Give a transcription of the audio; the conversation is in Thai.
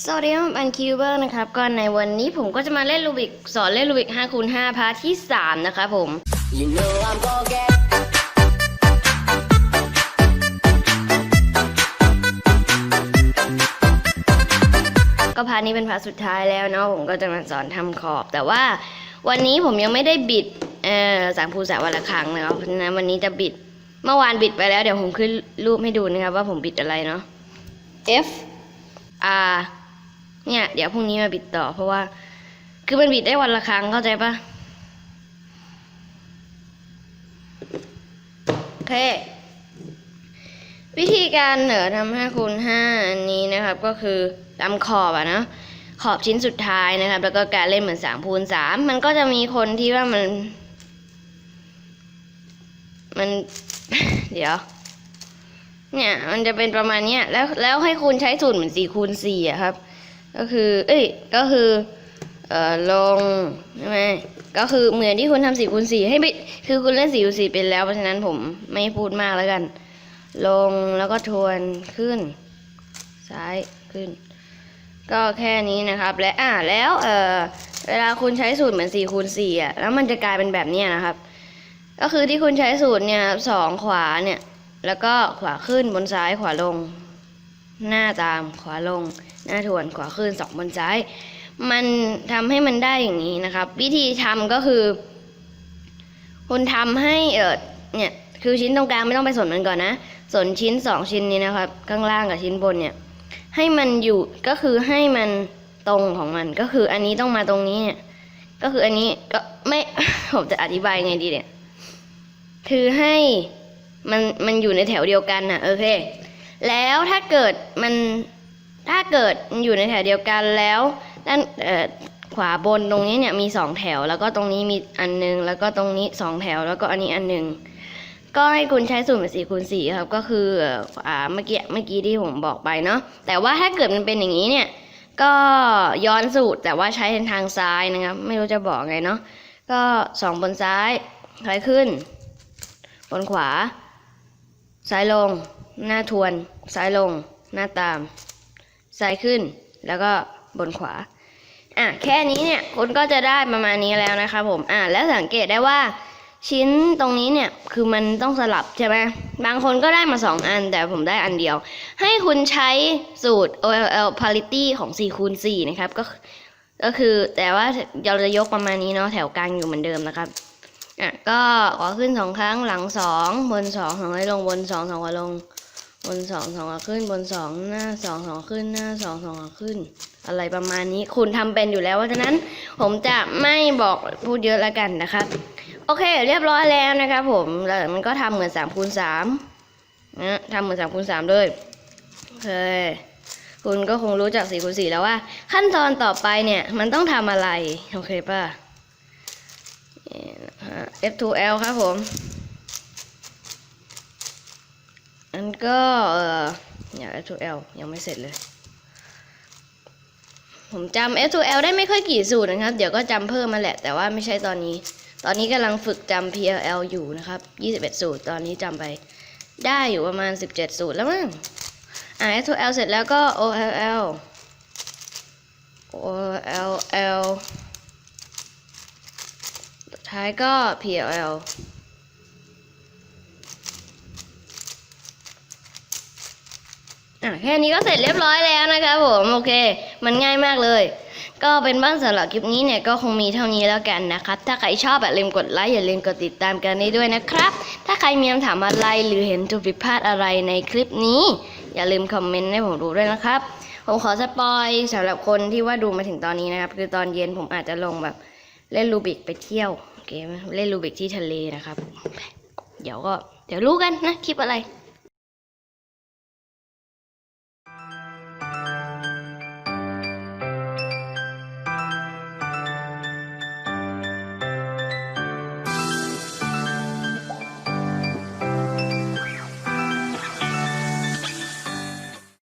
สวัสดีครับอันคิวเบอร์นะครับก็ในวันนี้ผมก็จะมาเล่นรูบิกสอนเล่นรูบิก5คูณ5พาร์ทที่ 3 นะครับผม You know I'm gonna get ก็พาร์ทนี้เป็นพาร์ทสุดท้ายแล้วเนาะผมก็จะมาสอนทำขอบ แต่ว่าวันนี้ผมยังไม่ได้บิดเอ่อสามภูสาวันละครั้งนะครับเพราะฉะนั้นวันนี้จะบิดเมื่อวานบิดไปแล้วเดี๋ยวผมขึ้นรูปให้ดูนะครับว่าผมบิดอะไรเนาะ F R เนี่ย เดี๋ยวพรุ่งนี้มาบิดต่อเพราะว่า คือมันบิดได้วันละครั้งเข้าใจปะโอเค วิธีการเหนือทำห้าคูณห้าอันนี้นะครับ ก็คือตาขอบอะนะขอบชิ้นสุดท้ายนะครับ แล้วก็การเล่นเหมือนสามคูณสามมันก็จะมีคนที่ว่ามัน มัน เดี๋ยว เนี่ย มันจะเป็นประมาณเนี้ยแล้วแล้วให้คุณใช้สูตรเหมือนสี่คูณสี่อะครับ ก็คือ เอ้ย ก็คือ เอ่อ ลงใช่ไหมก็คือเหมือนที่คุณทำสี่คูณสี่ให้ไปคือคุณเล่นสี่คูณสี่เป็นแล้ว เพราะฉะนั้นผมไม่พูดมากแล้วกัน ลงแล้วก็ทวนขึ้น ซ้ายขึ้น ก็แค่นี้นะครับ และอ่าแล้ว เอ่อ เวลาคุณใช้สูตรเหมือนสี่คูณสี่อะ แล้วมันจะกลายเป็นแบบนี้นะครับ ก็คือที่คุณใช้สูตรเนี่ยสองขวาเนี่ย แล้วก็ขวาขึ้นบนซ้ายขวาลง หน้าตามขวาลง หน้าทวนขวาขึ้นสองบนซ้าย มันทำให้มันได้อย่างนี้นะครับ วิธีทำก็คือคุณทำให้เออเนี่ยคือชิ้นตรงกลางไม่ต้องไปสนมันก่อนนะสนชิ้นสองชิ้นนี้นะครับ ข้างล่างกับชิ้นบนเนี่ย ให้มันอยู่ก็คือให้มันตรงของมันก็คืออันนี้ต้องมาตรงนี้เนี่ยก็คืออันนี้ก็ไม่ผมจะอธิบายไงดีเนี่ยคือให้มันมันอยู่ในแถวเดียวกันน่ะโอเค แล้วถ้าเกิดมันถ้าเกิดมันอยู่ในแถวเดียวกันแล้วด้านขวาบนตรงนี้เนี่ยมีสองแถว แล้วก็ตรงนี้มีอันหนึง แล้วก็ตรงนี้สองแถว แล้วก็อันนี้อันหนึง ก็ให้คุณใช้สูตรสี่คูณสี่ครับ ก็คือเอ่าเมื่อกี้เมื่อกี้ที่ผมบอกไปเนาะแต่ว่าถ้าเกิดมันเป็นอย่างนี้เนี่ย ก็ย้อนสูตรแต่ว่าใช้ทางซ้ายนะครับ ไม่รู้จะบอกไงเนาะก็สองบนซ้ายถอยขึ้น บนขวา ซ้ายลง หน้าทวนซ้ายลง หน้าตาม ซ้ายขึ้นแล้วก็บนขวา อะแค่นี้เนี่ยคุณก็จะได้ประมาณนี้แล้วนะครับผมอะแล้วสังเกตได้ว่าชิ้นตรงนี้เนี่ยคือมันต้องสลับใช่ไหมบางคนก็ได้มา 2 อัน แต่ผมได้อันเดียว ให้คุณใช้สูตร OLL parity ของ4คูณ4นะครับ ก็ก็คือแต่ว่าเราจะยกประมาณนี้เนาะแถวกลางอยู่เหมือนเดิมนะครับอะก็ขอขึ้นสองครั้งหลังสองบนสองสองลงบนสองสองให้ลง บนสองสองขึ้นบนสองหน้าสองสองขึ้นหน้าสองสองขึ้น อะไรประมาณนี้คุณทำเป็นอยู่แล้วเพราะฉะนั้นผมจะไม่บอกพูดเยอะแล้วกันนะครับ โอเค เรียบร้อยแล้วนะครับผมแล้วมันก็ทำเหมือนสามคูณสามนะทำเหมือนสามคูณสามเลยโอเคคุณก็คงรู้จักสี่คูณสี่แล้วว่า ขั้นตอนต่อไปเนี่ยมันต้องทำอะไร โอเคป่ะนี่นะฮะ F2L ครับผม อันก็เออเนี่ย F2L ยังไม่เสร็จเลย ผมจำ F2L ได้ไม่ค่อยกี่สูตรนะครับ เดี๋ยวก็จำเพิ่มมาแหละ แต่ว่าไม่ใช่ตอนนี้ ตอนนี้กำลังฝึกจำ PLL อยู่นะครับ 21 สูตร ตอนนี้จำไป ได้อยู่ประมาณ 17 สูตรแล้วมั้ง อ่า F2L เสร็จแล้วก็ OLL OLL ท้ายก็ PLL อะแค่นี้ก็เสร็จเรียบร้อยแล้วนะครับผมโอเค มันง่ายมากเลย ก็เป็นบ้านสำหรับคลิปนี้เนี่ยก็คงมีเท่านี้แล้วกันนะครับ ถ้าใครชอบอย่าลืมกดไลค์อย่าลืมกดติดตามกันนี้ด้วยนะครับ ถ้าใครมีคำถามอะไรหรือเห็นจุดผิดพลาดอะไรในคลิปนี้ อย่าลืมคอมเมนต์ให้ผมดูด้วยนะครับผมขอสปอยสำหรับคนที่ว่าดูมาถึงตอนนี้นะครับ คือตอนเย็นผมอาจจะลงแบบเล่นรูบิกไปเที่ยวโอเคไหมเล่นรูบิกที่ทะเลนะครับ เดี๋ยวก็เดี๋ยวรู้กันนะคลิปอะไร